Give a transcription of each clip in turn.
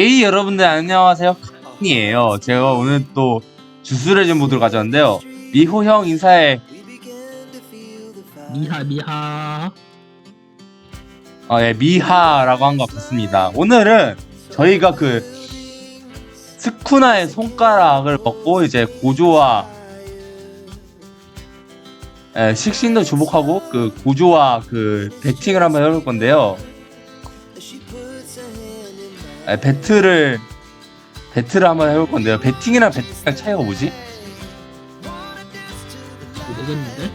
에이 여러분들 안녕하세요. 칸이에요. 제가 오늘 또 주스레전 모드를 가져왔는데요. 미호 형 인사해. 미하 미하. 어, 예, 미하라고 한 것 같습니다. 오늘은 저희가 그 스쿠나의 손가락을 먹고 이제 고조와 예, 식신도 주목하고 그 고조와 그 배팅을 한번 해볼 건데요 예, 배틀을 배틀을 한번 해볼 건데요. 배팅이랑 배팅이랑 차이가 뭐지? 모르겠는데?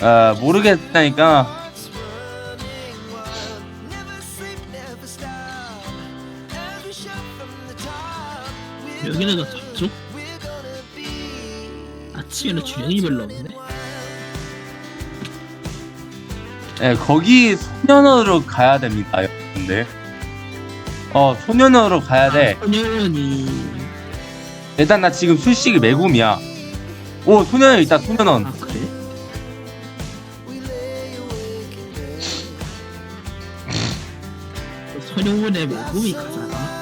아 모르겠다니까. 여기는 더 잡죠? 아침에는 주량이 별로 없네. 예, 거기 소년으로 가야 됩니다 여러분들 어 소년으로 가야 돼. 소년이. 일단 나 지금 술식이 매금이야. 오 소년원 있다 소년원. 아 그래? 소년원의 모금이 가잖아.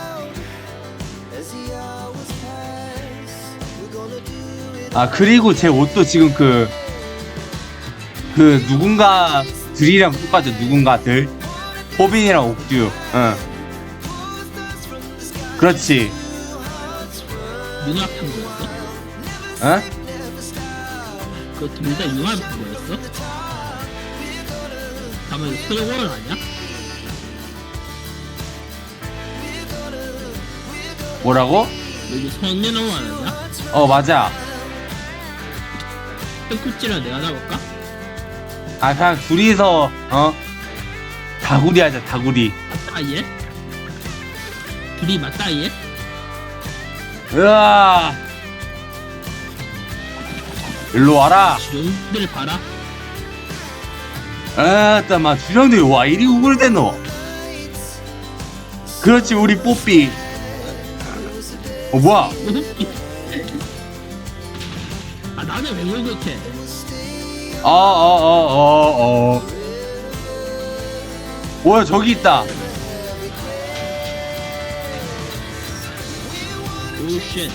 아 그리고 제 옷도 지금 그 그 누군가 들이랑 똑같죠 누군가들. 호빈이랑 옥듀. 응 그렇지 융합한 거였어? 응? 그둘다 융합한 거였어? 가면 소년원 아니야? 뭐라고? 여기 소년원 아니야? 어 맞아 땡쿠찌랑 내가 잡을까? 아 그냥 둘이서 어 다구리 하자 다구리 맞다 얘? 둘이 맞다 얘? 으아! 일로 와라. 주령들 봐라. 아따 마 주령들 와 이리 우글대노 그렇지 우리 뽀삐. 어 뭐야? 아 나는 왜 아, 어어어어어. 뭐야 저기 있다 오쉣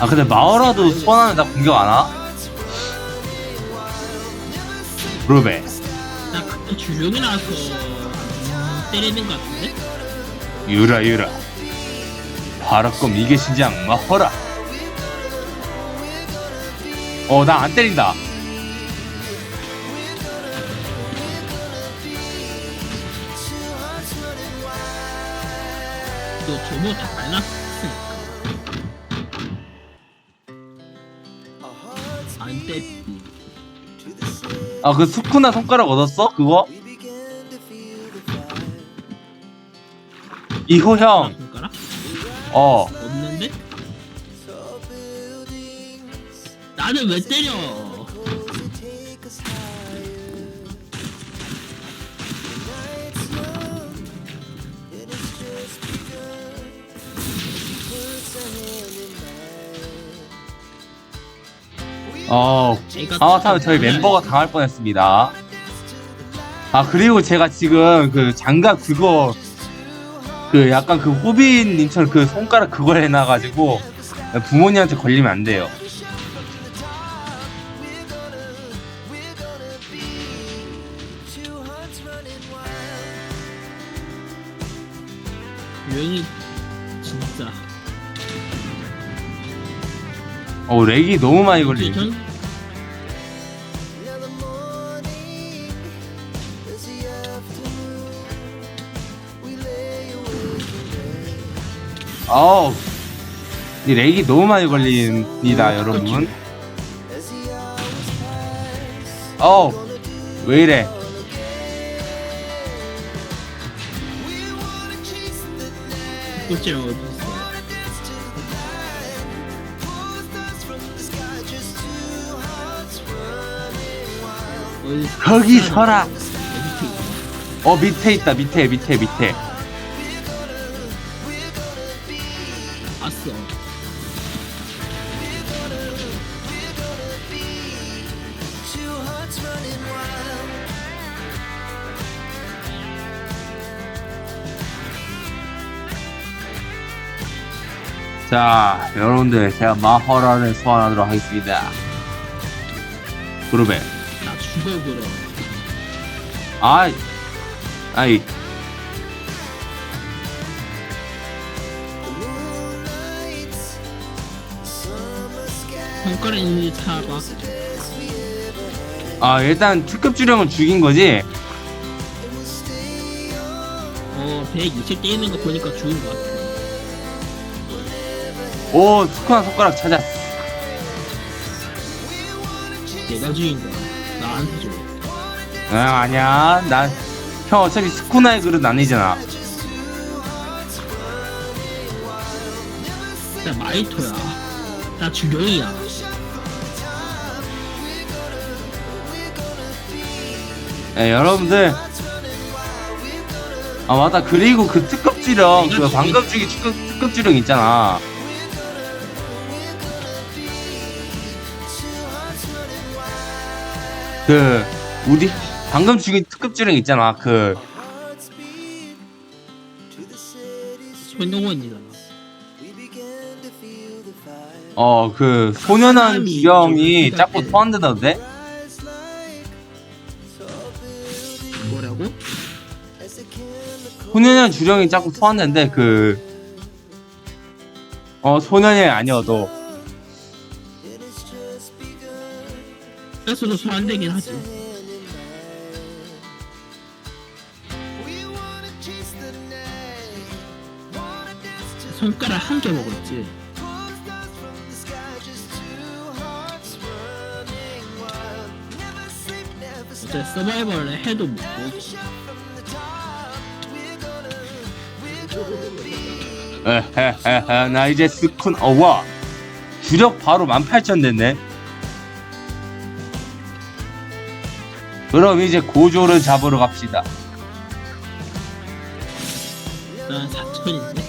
아 근데 마을라도 소환하면 나 공격 안 와? 그러네. 나 갑자기 주령이 나와서 음, 때리는 것 같은데? 유라 유라. 바라검 이게 신장 마허라. 어 나 안 때린다 너 조모 다 발랐으니까 안 때리 아그 수쿠나 손가락 얻었어? 그거? 이호 형 손가락? 어. 없는데? 나는 왜 때려? 어, 애가 하마터면 저희 멤버가 당할 뻔했습니다. 아 그리고 제가 지금 그 장갑 그거 그 약간 그 호빈님처럼 그 손가락 그걸 해놔가지고 부모님한테 걸리면 안 돼요. 유행이 진짜 어 렉이 너무 많이 걸리네. 전 아우 이 렉이 너무 많이 걸립니다 여러분. 어우 왜 이래? 꽃이랑 어디 거기 서라. 어 밑에 있다 밑에 밑에 밑에. 자 여러분들 제가 마허라를 소환하도록 하겠습니다. 그룹에 나 죽어 그럼. 아이, 아이, 손가락 있는지 찾아봐. 아, 일단 특급 주령은 죽인 거지? 어, 120 떼는 거 보니까 죽은 것 같아. 오, 스쿠나 손가락 찾았어. 내가 죽인 거야. 나한테 줘. 응, 아니야. 난, 형 어차피 스쿠나의 그릇 아니잖아. 나 마이토야. 나 주령이야. 예, 여러분들. 아, 맞다. 그리고 그 특급 주령, 그 방금 죽인 특급, 특급 주령 있잖아. 그, 우리, 방금 죽인 특급 주령 있잖아. 그, 손동원이잖아. 어, 그, 소년한 사람이 좀 자꾸. 소환된다던데? 뭐라고? 소년한 주령이 자꾸 소환된대, 그, 어, 소년이 아니어도. 뺏어도 소안 되긴 하지. 손가락 한 개 먹었지. 어째 서바이벌을 해도 못. 에헤헤헤, 나 이제 스쿤, 어, 와. 주력 바로 18,000 됐네. 그럼 이제 고조를 잡으러 갑시다. 난 4천인데.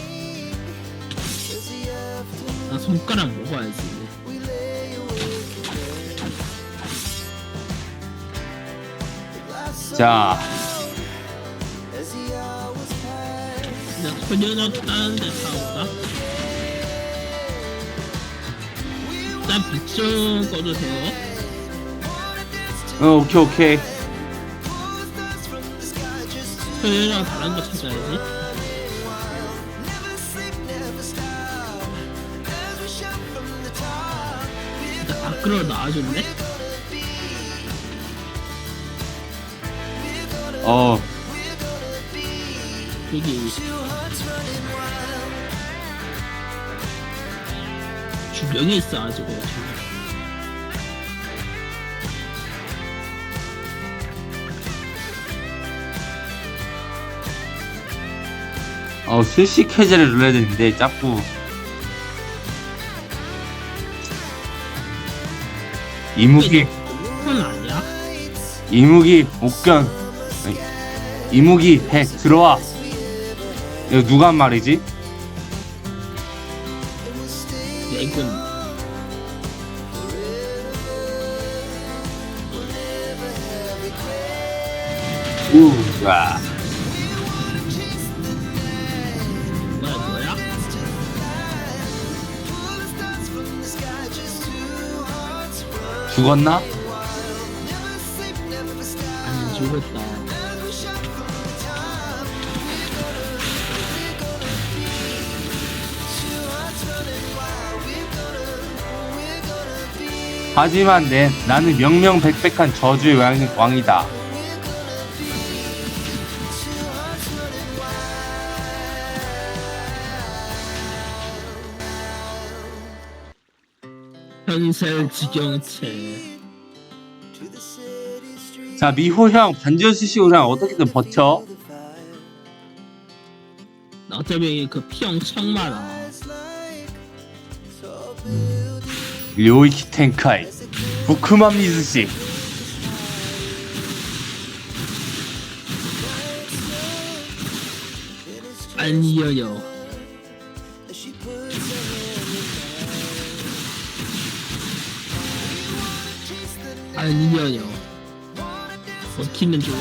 나 손가락 먹어야지. 자, 나 소년어 다른 데 사올까? 일단 빛좀 꺼주세요. 어, 오케이, 오케이. 소년어 다른 거 찾아야지. 일단 밖으로 나와줄래? 어, 여기 주변에 있어가지고 지금. 어, 실식 해제를 눌러야 되는데, 자꾸. 이무기, 그건 아니야? 이무기. 아니, 이무기, 백, 들어와. 이거 누가 한 말이지? 내군 우와. 죽었나? 아니 죽었다 하지만 내, 나는 명명백백한 저주의 왕, 왕이다. 현셀 지경체 자, 미호 형, 반전 수식으로 형 어떻게든 버텨. 어차피 그 피형 청마라 료이키 텐카이. 부크만 미즈씨. 아니여요 아니여요. 버티는 중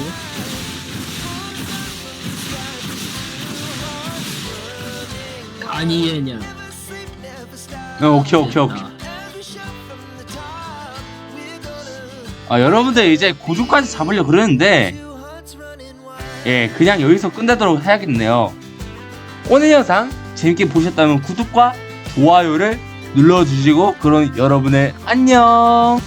아니에냐 어, 오케이 오케이 오케이. 아 여러분들 이제 고주까지 잡으려 그러는데 예 그냥 여기서 끝내도록 해야겠네요. 오늘 영상 재밌게 보셨다면 구독과 좋아요를 눌러주시고 그럼 여러분의 안녕